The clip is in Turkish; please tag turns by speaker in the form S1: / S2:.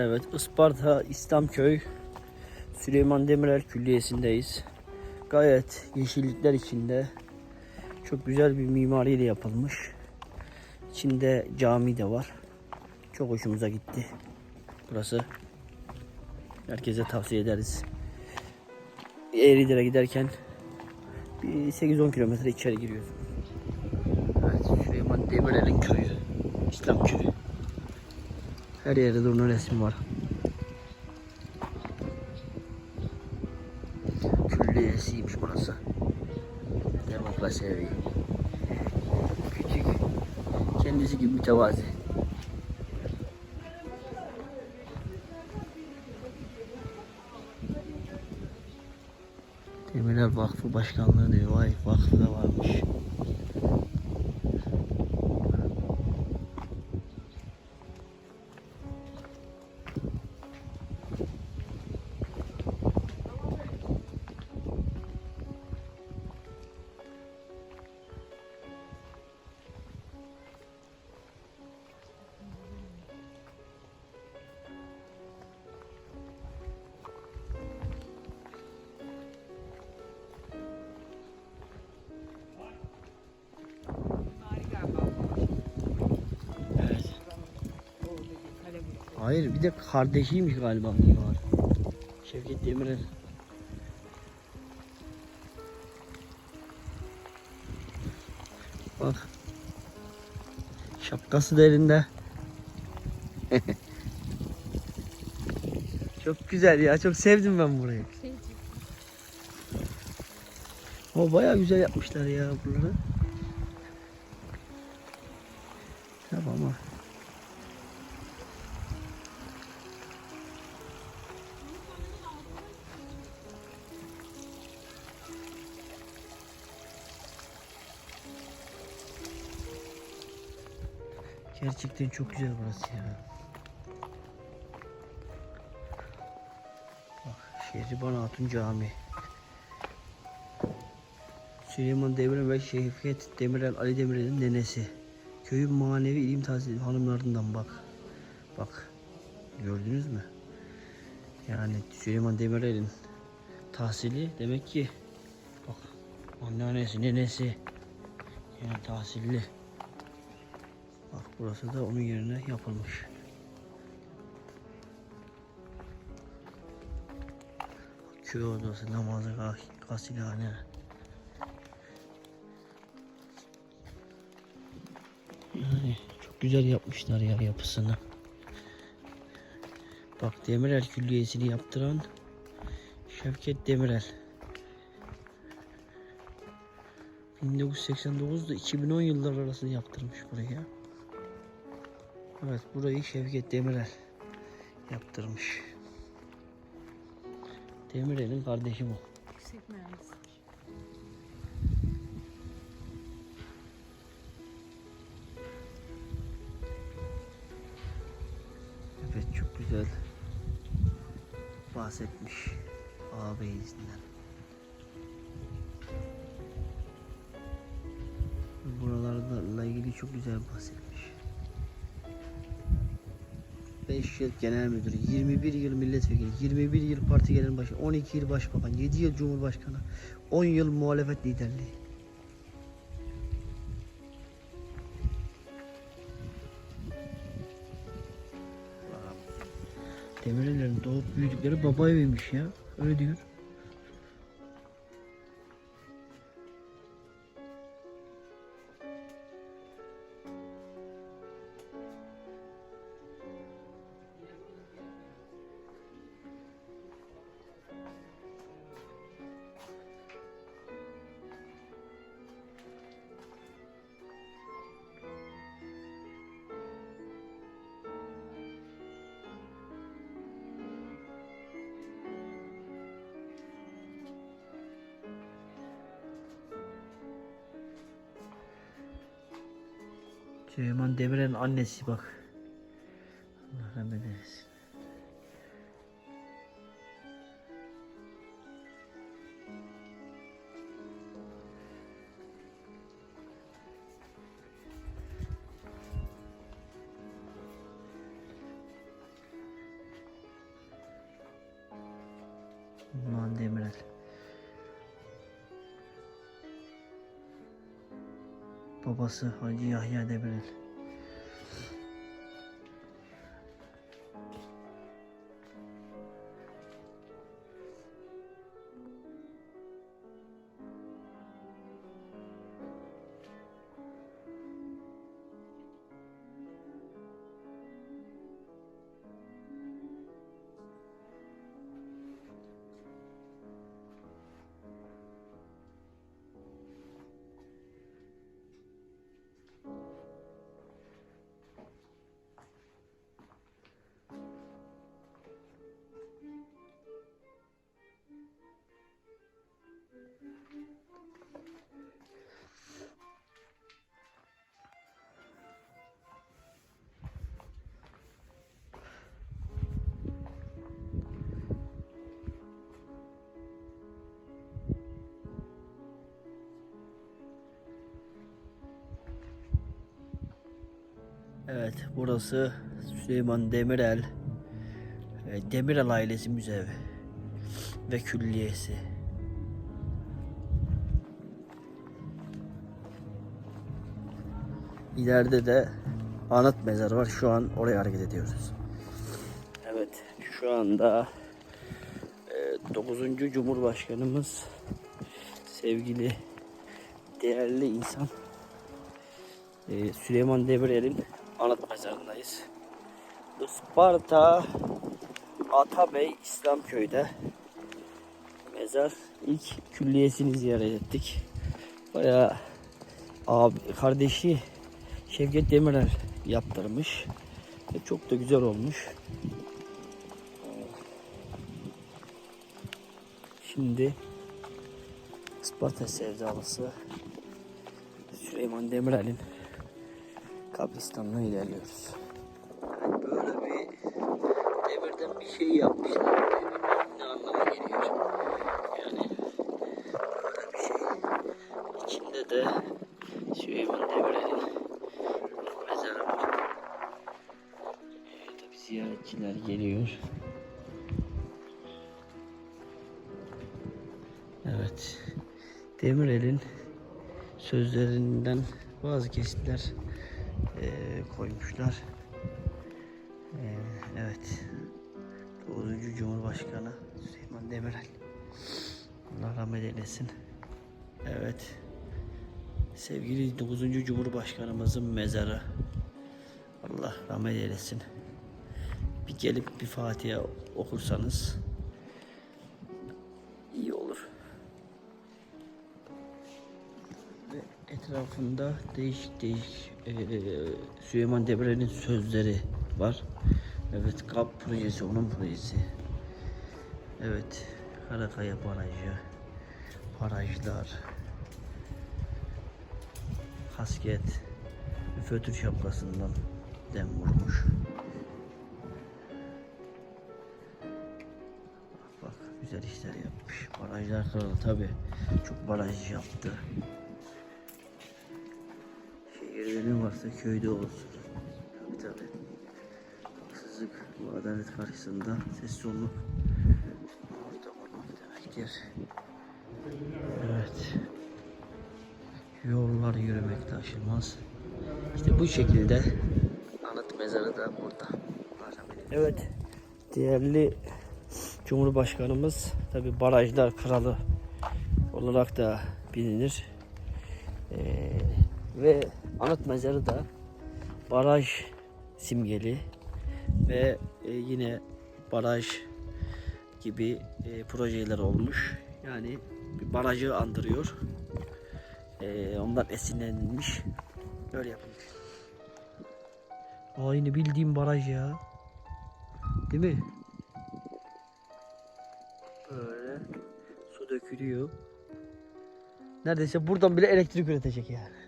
S1: Evet, Isparta İslamköy Süleyman Demirel Külliyesi'ndeyiz. Gayet yeşillikler içinde çok güzel bir mimariyle yapılmış. İçinde cami de var. Çok hoşumuza gitti. Burası. Herkese tavsiye ederiz. Eğridir'e giderken bir 8-10 kilometre içeri giriyoruz. Evet, Süleyman Demirel'in köyü. İslam köyü. Her yerde durun resim var. Külliyesiymiş burası. Demokrasi evi. Küçük. Kendisi gibi mütevazi. Demirel Vakfı Başkanlığı diyor. Vay vakfı da varmış. Hayır bir de kardeşiymiş galiba mimar. Şevket Demirel. Bak. Şapkası da elinde. çok güzel ya. Çok sevdim ben burayı. O bayağı güzel yapmışlar ya buraları. Tamam ama. Gerçekten çok güzel burası ya. Bak Şehriban Hatun Camii. Süleyman Demirel ve Şevket Demirel Ali Demirel'in nenesi. Köyün manevi ilim tahsili hanımlarından bak. Bak. Gördünüz mü? Yani Süleyman Demirel'in tahsili demek ki bak anneannesi, nenesi yani tahsilli. Bak burası da onun yerine yapılmış. Köy odası, namazı, gasilhane. Yani çok güzel yapmışlar ya yapısını. Bak Demirel Külliyesi'ni yaptıran Şevket Demirel. 1989 ile 2010 yılları arasında yaptırmış burayı. Evet burayı Şevket Demirel yaptırmış. Demirel'in kardeşi bu.
S2: Yüksek mühendis.
S1: Evet çok güzel bahsetmiş ağabeyisinden. Buralarla ilgili çok güzel bahsetmiş. 5 yıl genel müdür, 21 yıl milletvekili, 21 yıl parti genel başkanı, 12 yıl başbakan, 7 yıl cumhurbaşkanı, 10 yıl muhalefet liderliği. Demirel'lerin doğup büyüdükleri baba eviymiş ya. Öyle diyor. Süleyman Demirel'in annesi bak. Babası Hacı Yahya Demirel. Evet burası Süleyman Demirel e, Demirel ailesi müzevi ve külliyesi. İleride de anıt mezarı var. Şu an oraya hareket ediyoruz. Evet şu anda e, 9. Cumhurbaşkanımız sevgili değerli insan e, Süleyman Demirel'in anıt mezarındayız. Isparta Atabey İslamköy'de mezar ilk külliyesini ziyaret ettik. Bayağı abi, kardeşi Şevket Demirel yaptırmış. Ve çok da güzel olmuş. Şimdi Isparta sevdalısı Süleyman Demirel'in kabristanına ilerliyoruz. Yani böyle bir demirden bir şey yapmışlar. Ne anlama geliyor? Yani böyle bir şey. İçinde de Süleyman Demirel'in mezarı var. Ee, tabi ziyaretçiler geliyor. Evet. Demirel'in sözlerinden bazı kesitler eee, koymuşlar. Eee, evet. 9. Cumhurbaşkanı Süleyman Demirel. Allah rahmet eylesin. Evet. Sevgili 9. Cumhurbaşkanımızın mezarı. Allah rahmet eylesin. Bir gelip bir Fatiha okursanız etrafında değişik değişik eee, Süleyman Demirel'in sözleri var. Evet, KAP projesi, onun projesi. Evet, Karakaya Barajı, barajlar, kasket, fötür şapkasından dem vurmuş. Bak güzel işler yapmış. Barajlar kralı tabi çok baraj yaptı. Ne varsa köyde olsun. Tabi tabi. Haksızlık bu adalet karşısında sessiz olmak orta olmak demektir. Evet. Yollar yürümekte aşılmaz. İşte bu şekilde anıt mezarı da burada. Evet. Değerli Cumhurbaşkanımız tabi barajlar kralı olarak da bilinir. Ee, ve anıt mezarı da baraj simgeli ve e, yine baraj gibi e, projeler olmuş. Yani bir barajı andırıyor. E, ondan esinlenilmiş. Böyle yapılmış. Aynı bildiğim baraj ya. Değil mi? Böyle su dökülüyor. Neredeyse buradan bile elektrik üretecek yani.